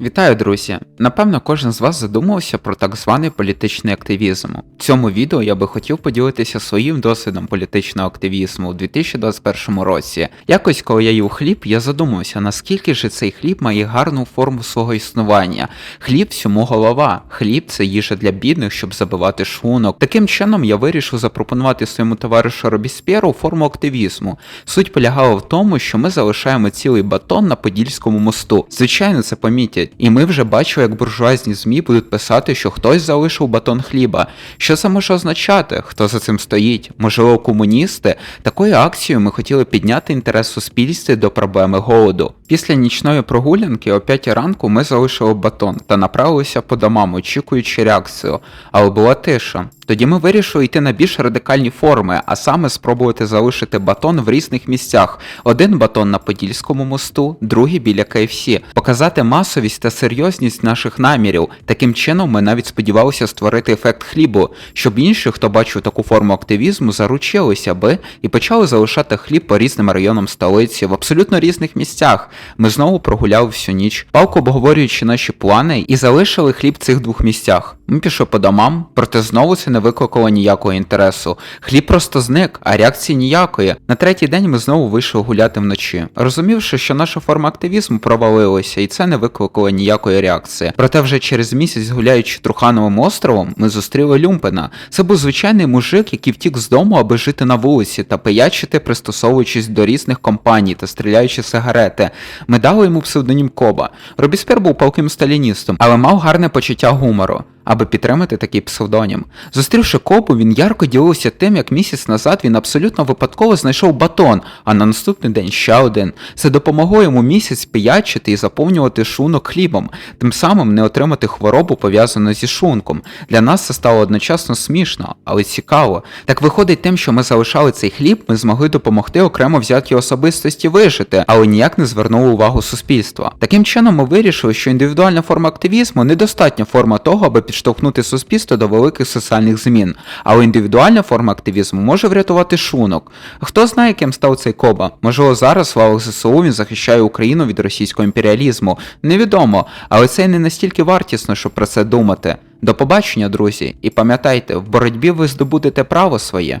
Вітаю, друзі! Напевно, кожен з вас задумався про так званий політичний активізм. В цьому відео я би хотів поділитися своїм досвідом політичного активізму у 2021 році. Якось, коли я їв хліб, я задумався, наскільки ж цей хліб має гарну форму свого існування. Хліб всьому голова. Хліб це їжа для бідних, щоб забивати шлунок. Таким чином я вирішив запропонувати своєму товаришу Робіспєру форму активізму. Суть полягала в тому, що ми залишаємо цілий батон на Подільському мосту. Звичайно, це помітять. І ми вже бачили, як буржуазні ЗМІ будуть писати, що хтось залишив батон хліба. Що це може означати? Хто за цим стоїть? Можливо, комуністи? Такою акцією ми хотіли підняти інтерес суспільства до проблеми голоду. Після нічної прогулянки о 5 ранку ми залишили батон та направилися по домам, очікуючи реакцію, але була тиша. Тоді ми вирішили йти на більш радикальні форми, а саме спробувати залишити батон в різних місцях. Один батон на Подільському мосту, другий біля КФС, показати масовість та серйозність наших намірів. Таким чином ми навіть сподівалися створити ефект хлібу, щоб інші, хто бачив таку форму активізму, заручилися би і почали залишати хліб по різним районам столиці в абсолютно різних місцях. Ми знову прогуляли всю ніч, палко обговорюючи наші плани, і залишили хліб в цих двох місцях. Ми пішли по домам, проте знову це не викликало ніякого інтересу. Хліб просто зник, а реакції ніякої. На третій день ми знову вийшли гуляти вночі, розумівши, що наша форма активізму провалилася, і це не викликало ніякої реакції. Проте вже через місяць, гуляючи Трухановим островом, ми зустріли Люмпена. Це був звичайний мужик, який втік з дому, аби жити на вулиці та пиячити, пристосовуючись до різних компаній та стріляючи сигарети. Ми дали йому псевдонім Коба. Робіспір був палким сталіністом, але мав гарне почуття гумору. Аби підтримати такий псевдонім. Зустрівши копу, він ярко ділився тим, як місяць назад він абсолютно випадково знайшов батон, а на наступний день ще один. Це допомогло йому місяць пиячити і заповнювати шлунок хлібом, тим самим не отримати хворобу пов'язану зі шлунком. Для нас це стало одночасно смішно, але цікаво. Так виходить тим, що ми залишали цей хліб, ми змогли допомогти окремо взятій особистості вижити, але ніяк не звернули увагу суспільства. Таким чином, ми вирішили, що індивідуальна форма активізму недостатня форма того, аби підштовхнути суспільство до великих соціальних змін, але індивідуальна форма активізму може врятувати шунок. Хто знає, ким став цей Коба? Можливо, зараз в лавах ЗСУ він захищає Україну від російського імперіалізму. Невідомо, але це не настільки вартісно, щоб про це думати. До побачення, друзі, і пам'ятайте, в боротьбі ви здобудете право своє.